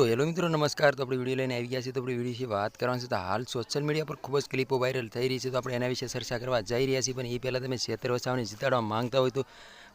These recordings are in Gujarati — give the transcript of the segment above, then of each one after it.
તો હેલો મિત્રો, નમસ્કાર. તો આપણે વીડિયો લઈને આવી ગયા છીએ. તો આપણે વીડિયો વિશે વાત કરવાની છે. તો હાલ સોશિયલ મીડિયા પર ખૂબ જ ક્લિપો વાયરલ થઈ રહી છે. તો આપણે એના વિશે ચર્ચા કરવા જઈ રહ્યા છીએ. પણ એ પહેલાં તમે છેતર વસાવને જીતાડવા માંગતા હોય તો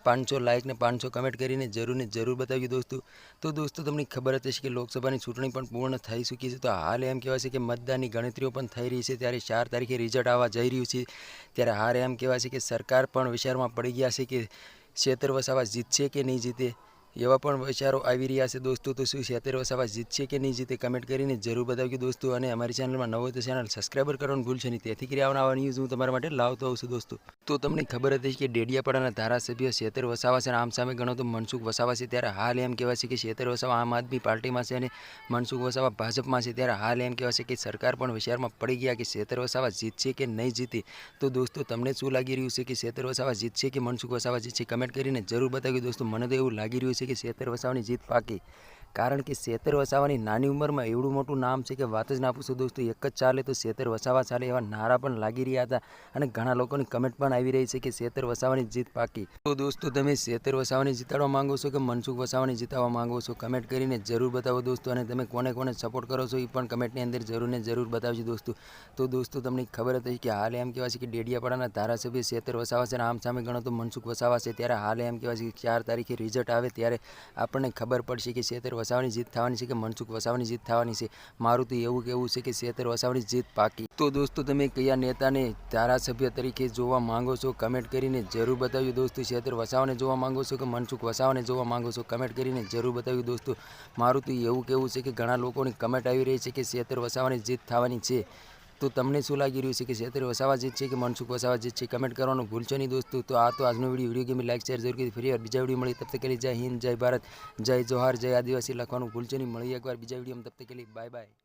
પાંચસો લાઇક ને પાંચસો કમેન્ટ કરીને જરૂર ને જરૂર બતાવ્યું દોસ્તો. તો દોસ્તો, તમને ખબર જ હશે કે લોકસભાની ચૂંટણી પણ પૂર્ણ થઈ ચૂકી છે. તો હાલ એમ કહેવાય છે કે મતદાનની ગણતરીઓ પણ થઈ રહી છે. ત્યારે ચાર તારીખે રિઝલ્ટ આવવા જઈ રહ્યું છે. ત્યારે હાલ એમ કહેવાય છે કે સરકાર પણ વિચારમાં પડી ગયા છે કે છેતર વસાવા જીતશે કે નહીં જીતે. એવા પણ વિચારો આવી રહ્યા છે. દોસ્તો, તો શું છેતર વસાવા જીતશે કે નહીં જીતે કમેન્ટ કરીને જરૂર બતાવ્યું દોસ્તો અને અમારી ચેનલમાં નવો તો ચેનલ સબસ્ક્રાઈબર કરવાનું ભૂલશે નહીં. તેથી કરી આવવાના ન્યૂઝ હું તમારા માટે લાવતો આવું છું દોસ્તો. તો તમને ખબર હતી કે ડેડિયાપાડાના ધારાસભ્ય છેતર વસાવા છે અને આમ સામે ગણો તો મનસુખ વસાવા છે. ત્યારે હાલ એમ કહેવાય છે કે શેતર વસાવા આમ આદમી પાર્ટીમાં છે અને મનસુખ વસાવા ભાજપમાં છે. ત્યારે હાલ એમ કહેવાય છે કે સરકાર પણ વિચારમાં પડી ગયા કે શેતર વસાવા જીતશે કે નહીં જીતે. તો દોસ્તો, તમને શું લાગી રહ્યું છે કે શેતર વસાવા જીતશે કે મનસુખ વસાવા જીતશે કમેન્ટ કરીને જરૂર બતાવ્યું દોસ્તો. મને તો એવું લાગી રહ્યું છે કે છેતર વસાવાની જીત પાકી. કારણ કે શેતર વસાવાની નાની ઉંમરમાં એવડું મોટું નામ છે કે વાત જ ના પૂછો દોસ્તો, એક જ ચાલે તો શેતર વસાવા ચાલે એવા નારા પણ લાગી રહ્યા હતા અને ઘણા લોકોની કમેન્ટ પણ આવી રહી છે કે શેતર વસાવાની જીત પાકી. તો દોસ્તો, તમે શેતર વસાવાની જીતાડવા માંગો છો કે મનસુખ વસાવાની જીતાવા માંગો છો? કમેન્ટ કરીને જરૂર બતાવો દોસ્તો અને તમે કોને કોને સપોર્ટ કરો છો એ પણ કમેન્ટની અંદર જરૂર ને જરૂર બતાવજો દોસ્તો. તો દોસ્તો, તમને ખબર હતી કે હાલ એમ કહેવાય છે કે ડેડિયાપાડાના ધારાસભ્ય શેતર વસાવા છે અને આમ સામે ગણો તો મનસુખ વસાવા છે. ત્યારે હાલ એમ કહેવાય છે કે ચાર તારીખે રિઝલ્ટ આવે ત્યારે આપણને ખબર પડશે કે શેતર વસાવાની જીત થવાની છે કે મનસુખ વસાવાની જીત થવાની છે? મારું તો એવું કહેવું છે કે શેતર વસાવાની જીત પાકી તો દોસ્તો, તમે કયા નેતાને ધારાસભ્ય તરીકે જોવા માંગો છો? કમેન્ટ કરીને જરૂર બતાવ્યું દોસ્તો. શેતર વસાવાને જોવા માંગો છો કે મનસુખ વસાવાને જોવા માંગો છો? કમેન્ટ કરીને જરૂર બતાવ્યું દોસ્તો. મારું તો એવું કહેવું છે કે ઘણા લોકોની કમેન્ટ આવી રહી છે કે શેતર વસાવાની જીત થવાની છે. તો તમને શું લાગી રહ્યું છે કે શેતર વસાવા જીત છે કે મનસુખ વસાવા જીત છે કમેન્ટ કરવાનું ભૂલશો નહીં દોસ્તો. તો આ તો આજનો video video game like share જરૂર કરી ફરી વાર બીજા વીડિયો મળી. તબ તક જય હિન્દ, જય ભારત, જય જોહાર, જય આદિવાસી લખવાનું ભૂલશો નહીં. મળી એકવાર બીજા વિડીયોમાં તબ તક બાય બાય